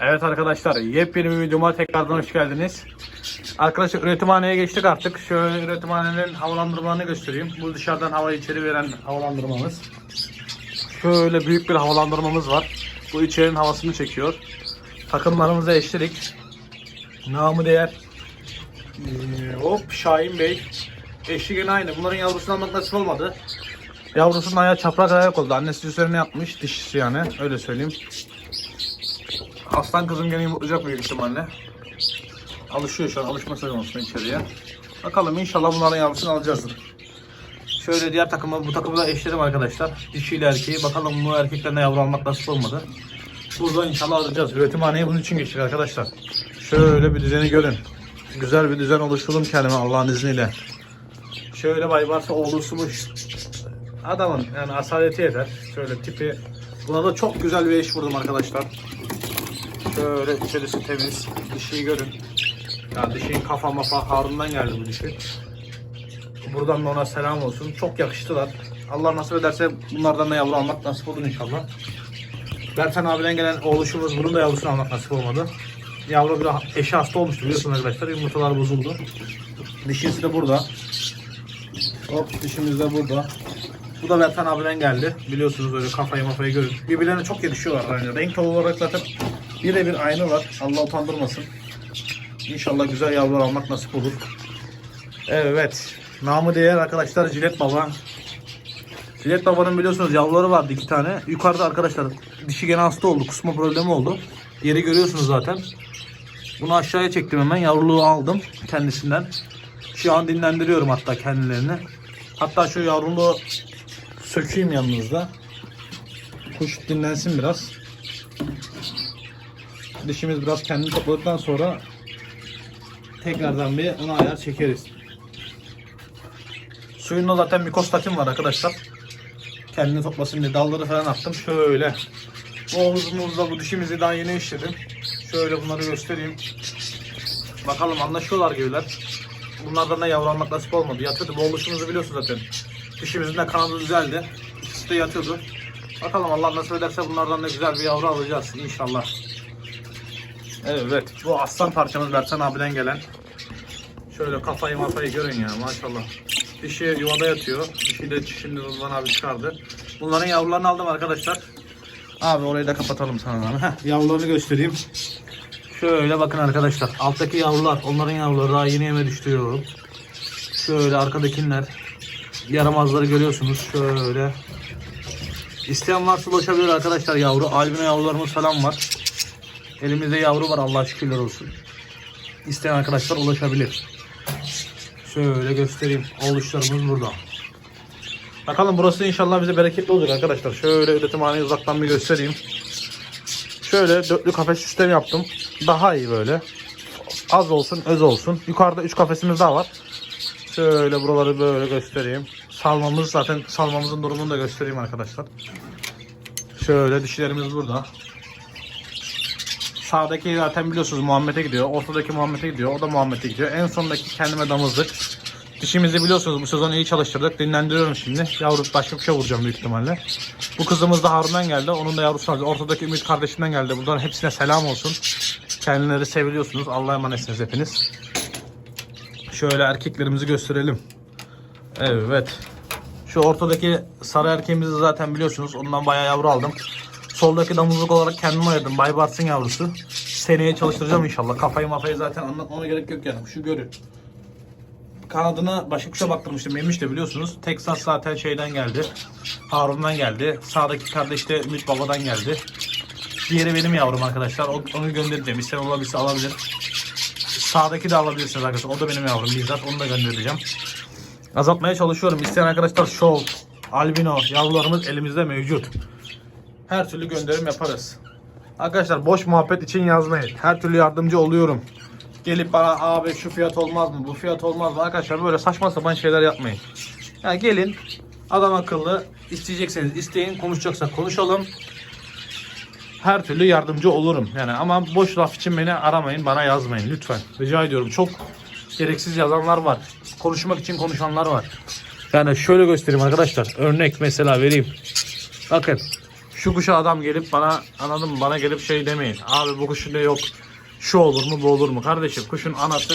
Evet arkadaşlar yepyeni bir videoma tekrardan hoş geldiniz. Arkadaşlar üretimhaneye geçtik artık. Şöyle üretimhanenin havalandırmalarını göstereyim. Bu dışarıdan hava içeri veren havalandırmamız. Şöyle büyük bir havalandırmamız var. Bu içerinin havasını çekiyor. Takımlarımıza eşledik. Namı değer. Ee, hop Şahin Bey. Eşi gene aynı. Bunların yavrusunu almak nasip olmadı. Yavrusunun ayağı çapraz ayak oldu. Annesi üzerine yapmış. Dişisi yani. Öyle söyleyeyim. Aslan kızım gene yumurtlayacak büyük ihtimalle. Alışıyor şu an. Alışma sezonunda içeriye. Bakalım inşallah bunların yavrusunu alacağız. Şöyle diğer takımı, bu takımı da eşledim arkadaşlar. Dişiyle erkeği. Bakalım bu erkeklerine yavru almak nasip olmadı. Burada inşallah alacağız. Üretimhaneye bunun için geçtik arkadaşlar. Şöyle bir düzeni görün. Güzel bir düzen oluşturdum kendime Allah'ın izniyle. Şöyle Baybars'a oğlusumuş. Adamın yani asaleti yeter. Şöyle tipi. Buna da çok güzel bir eş vurdum arkadaşlar. Şöyle içerisi temiz. Dişiyi görün. Ya dişinin kafa mafa Harun'dan geldi bu dişi. Buradan da ona selam olsun. Çok yakıştılar. Allah nasip ederse bunlardan da yavru almak nasip olur inşallah. Bertan abiden gelen oğluşumuz bunun da yavrusunu almak nasip olmadı. Yavru bir eşi hasta olmuştu biliyorsunuz arkadaşlar. Yumurtalar bozuldu. Dişisi de burada. Hop dişimiz de burada. Bu da Bertan abiden geldi. Biliyorsunuz böyle kafayı mafayı görün. Birbirlerine çok yakışıyorlar. Yani renk olarak zaten birebir aynı var. Allah utandırmasın. İnşallah güzel yavrular almak nasip olur. Evet. Namı değer arkadaşlar Cilet Baba. Cilet Baba'nın biliyorsunuz yavruları vardı iki tane. Yukarıda arkadaşlar dişi gene hasta oldu. Kusma problemi oldu. Yeri görüyorsunuz zaten. Bunu aşağıya çektim hemen. Yavruluğu aldım kendisinden. Şu an dinlendiriyorum hatta kendilerini. Hatta şu yavruluğu sökeyim yanınızda. Kuş dinlensin biraz. Dişimiz biraz kendini topladıktan sonra tekrardan bir ona ayar çekeriz. Suyunda zaten mikostatin var arkadaşlar. Kendini toplasın diye dalları falan attım. Şöyle. Bu omuzumuzda bu dişimizi daha yeni işledim. Şöyle bunları göstereyim. Bakalım anlaşıyorlar gibiler. Bunlardan da yavru almak nasip olmadı. Yatıyordu. Bu oluşumuzu biliyorsun zaten. Dişimizin de kanadı düzeldi. İkisi de yatıyordu. Bakalım Allah nasip ederse bunlardan da güzel bir yavru alacağız inşallah. Evet. Bu aslan parçamız Bertan abiden gelen. Şöyle kafayı mafayı görün ya maşallah. Dişi yuvada yatıyor. Dişi de şimdi Rıdvan abi çıkardı. Bunların yavrularını aldım arkadaşlar. Abi orayı da kapatalım sana. Heh, yavrularını göstereyim. Şöyle bakın arkadaşlar. Alttaki yavrular. Onların yavruları daha yeni yeme düştürüyorum. Şöyle arkadakiler. Yaramazları görüyorsunuz. Şöyle. İsteyen varsa ulaşabilir arkadaşlar yavru. Albino yavrularımız falan var. Elimizde yavru var Allah şükürler olsun. İsteyen arkadaşlar ulaşabilir. Şöyle göstereyim. Oluşlarımız burada. Bakalım burası inşallah bize bereketli olacak arkadaşlar. Şöyle üretimhaneyi uzaktan bir göstereyim. Şöyle dörtlü kafes sistemi yaptım. Daha iyi böyle. Az olsun, öz olsun. Yukarıda 3 kafesimiz daha var. Şöyle buraları böyle göstereyim. Salmamız zaten salmamızın durumunu da göstereyim arkadaşlar. Şöyle dişilerimiz burada. Sağdaki zaten biliyorsunuz Muhammed'e gidiyor. Ortadaki Muhammed'e gidiyor. O da Muhammed'e gidiyor. En sondaki kendime damızlık. Dişimizi biliyorsunuz bu sezon iyi çalıştırdık. Dinlendiriyorum şimdi. Yavru başka bir şey vuracağım büyük ihtimalle. Bu kızımız da Harun'dan geldi. Onun da yavrusu vardı. Ortadaki Ümit kardeşimden geldi. Buradan hepsine selam olsun. Kendileri seviliyorsunuz. Allah'a emanetsiniz hepiniz. Şöyle erkeklerimizi gösterelim. Evet. Şu ortadaki sarı erkeğimizi zaten biliyorsunuz. Ondan bayağı yavru aldım. Soldaki damızlık olarak kendime ayırdım. Baybars'ın yavrusu. Seneye çalıştıracağım inşallah. Kafayı mafayı zaten anlatmama gerek yok yani. Şu görün. Kanadına başka kuşa baktırmıştım. Memiş de biliyorsunuz. Texas zaten şeyden geldi. Harun'dan geldi. Sağdaki kardeş de Ümit Baba'dan geldi. Diğeri benim yavrum arkadaşlar. Onu göndereceğim. İsteyen olabilirse alabilir. Sağdaki de alabilirsiniz arkadaşlar. O da benim yavrum bizzat. Onu da göndereceğim. Azaltmaya çalışıyorum. İsteyen arkadaşlar şov, albino yavrularımız elimizde mevcut. Her türlü gönderim yaparız. Arkadaşlar boş muhabbet için yazmayın. Her türlü yardımcı oluyorum. Gelip bana abi şu fiyat olmaz mı, bu fiyat olmaz mı? Arkadaşlar böyle saçma sapan şeyler yapmayın. Yani gelin adam akıllı isteyecekseniz isteyin, konuşacaksak konuşalım. Her türlü yardımcı olurum. Yani ama boş laf için beni aramayın, bana yazmayın lütfen. Rica ediyorum. Çok gereksiz yazanlar var. Konuşmak için konuşanlar var. Yani şöyle göstereyim arkadaşlar. Örnek mesela vereyim. Bakın Şu kuşa adam gelip bana anladın mı? Bana gelip şey demeyin. Abi bu kuşun da yok. Şu olur mu bu olur mu? Kardeşim kuşun anası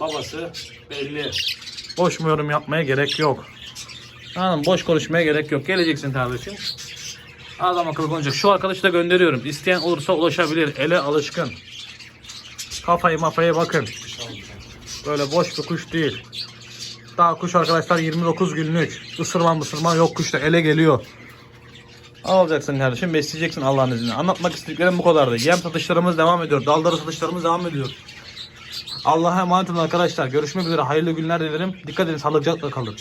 babası belli. Boş mu yorum yapmaya gerek yok. Anladın mı? Boş konuşmaya gerek yok. Geleceksin kardeşim. Adam akıllı konuşacak. Şu arkadaşı da gönderiyorum. İsteyen olursa ulaşabilir. Ele alışkın. Kafayı mafaya bakın. Böyle boş bir kuş değil. Daha kuş arkadaşlar 29 günlük. Isırma mısırma yok kuşta ele geliyor. Alacaksın kardeşim besleyeceksin Allah'ın izniyle. Anlatmak istediklerim bu kadardı. Yem satışlarımız devam ediyor. Daldarı satışlarımız devam ediyor. Allah'a emanet olun arkadaşlar. Görüşmek üzere. Hayırlı günler dilerim. Dikkat edin. Sağlıcakla kalın.